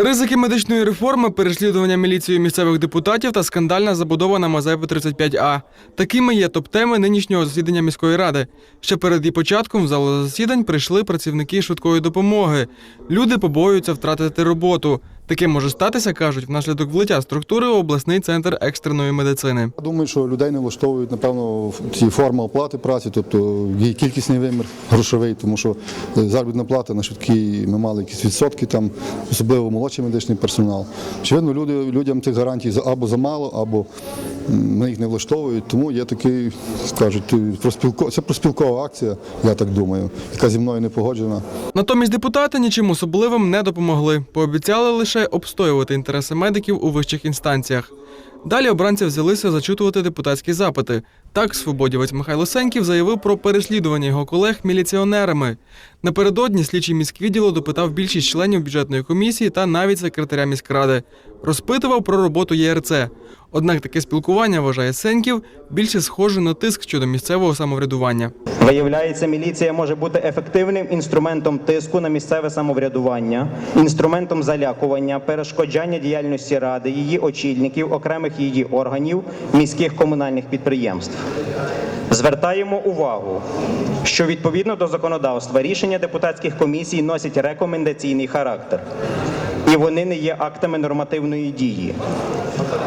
Ризики медичної реформи, переслідування міліцією місцевих депутатів та скандальна забудова на Мазепи 35А. Такими є топ-теми нинішнього засідання міської ради. Ще перед її початком в залу засідань прийшли працівники швидкої допомоги. Люди побоюються втратити роботу. Таке може статися, кажуть, внаслідок влиття структури у обласний центр екстреної медицини. Думаю, що людей не влаштовують, напевно, ці форми оплати праці, тобто є кількісний вимір грошовий, тому що е, заробітна плата на швидкі ми мали якісь відсотки, там, особливо молодший медичний персонал. Очевидно, люди, людям цих гарантій або замало, або м, їх не влаштовують. Тому є такий, скажуть, е, проспілко... це проспілкова акція, я так думаю, яка зі мною не погоджена. Натомість депутати нічим особливим не допомогли. Пообіцяли лише обстоювати інтереси медиків у вищих інстанціях. Далі обранці взялися зачитувати депутатські запити. Так, свободівець Михайло Сеньків заявив про переслідування його колег міліціонерами. Напередодні слідчий міськвідділу допитав більшість членів бюджетної комісії та навіть секретаря міськради. Розпитував про роботу ЄРЦ. Однак таке спілкування, вважає Сеньків, більше схоже на тиск щодо місцевого самоврядування. Виявляється, міліція може бути ефективним інструментом тиску на місцеве самоврядування, інструментом залякування, перешкоджання діяльності ради, її очільників, окремих її органів, міських комунальних підприємств. Звертаємо увагу, що відповідно до законодавства рішення депутатських комісій носять рекомендаційний характер, і вони не є актами нормативної дії.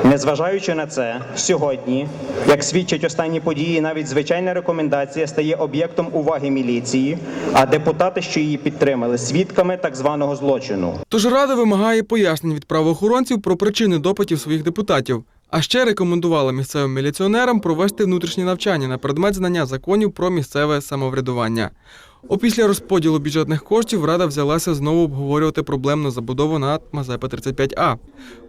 Незважаючи на це, сьогодні, як свідчать останні події, навіть звичайна рекомендація стає об'єктом уваги міліції, а депутати, що її підтримали, свідками так званого злочину. Тож рада вимагає пояснень від правоохоронців про причини допитів своїх депутатів. А ще рекомендувала місцевим міліціонерам провести внутрішні навчання на предмет знання законів про місцеве самоврядування. Опісля розподілу бюджетних коштів рада взялася знову обговорювати проблемну забудову на Мазепа 35А,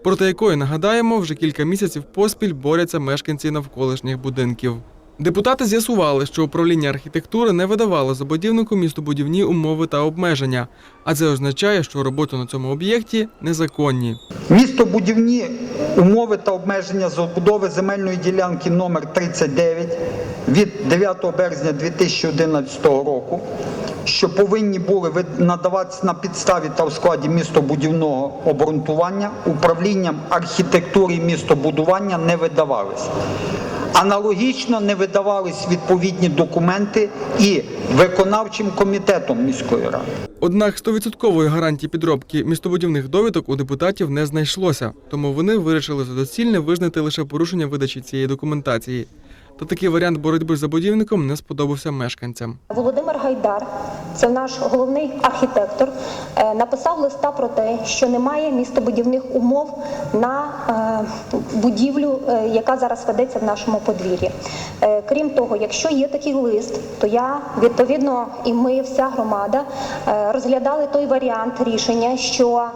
проти якої нагадаємо, вже кілька місяців поспіль борються мешканці навколишніх будинків. Депутати з'ясували, що управління архітектури не видавало забудівнику містобудівні умови та обмеження, а це означає, що роботи на цьому об'єкті незаконні. Містобудівні умови та обмеження забудови земельної ділянки номер 39 від 9 березня 2011 року, що повинні були надаватися на підставі та в складі містобудівного обґрунтування, управлінням архітектури містобудування не видавалися. Аналогічно не видавались відповідні документи і виконавчим комітетом міської ради. Однак 100% гарантії підробки містобудівних довідок у депутатів не знайшлося, тому вони вирішили за доцільне визнати лише порушення видачі цієї документації. Та такий варіант боротьби з забудівником не сподобався мешканцям. Володимир Гайдар, це наш головний архітектор, е, написав листа про те, що немає містобудівних умов на е, будівлю, е, яка зараз ведеться в нашому подвір'ї. Крім того, якщо є такий лист, то я відповідно і ми, вся громада, розглядали той варіант рішення, що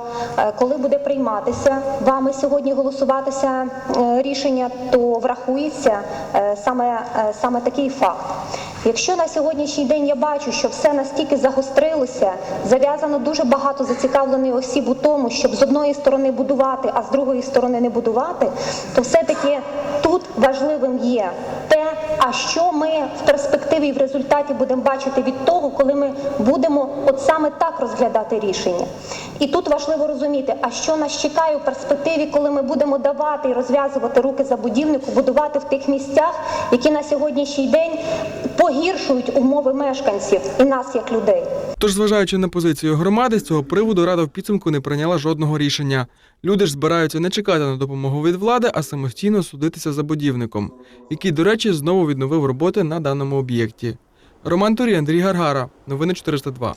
коли буде прийматися вами сьогодні голосуватися рішення, то врахується саме, саме такий факт. Якщо на сьогоднішній день я бачу, що все настільки загострилося, зав'язано дуже багато зацікавлених осіб у тому, щоб з одної сторони будувати, а з другої сторони не будувати, то все-таки тут важливим є те, а що ми в перспективі і в результаті будемо бачити від того, коли ми будемо от саме так розглядати рішення. І тут важливо розуміти, а що нас чекає у перспективі, коли ми будемо давати і розв'язувати руки забудівнику, будувати в тих місцях, які на сьогоднішній день погіршують умови мешканців і нас як людей. Тож, зважаючи на позицію громади, з цього приводу рада в підсумку не прийняла жодного рішення. Люди ж збираються не чекати на допомогу від влади, а самостійно судитися за будівником, який, до речі, знову відновив роботи на даному об'єкті. Роман Турі, Андрій Гаргара. Новини 402.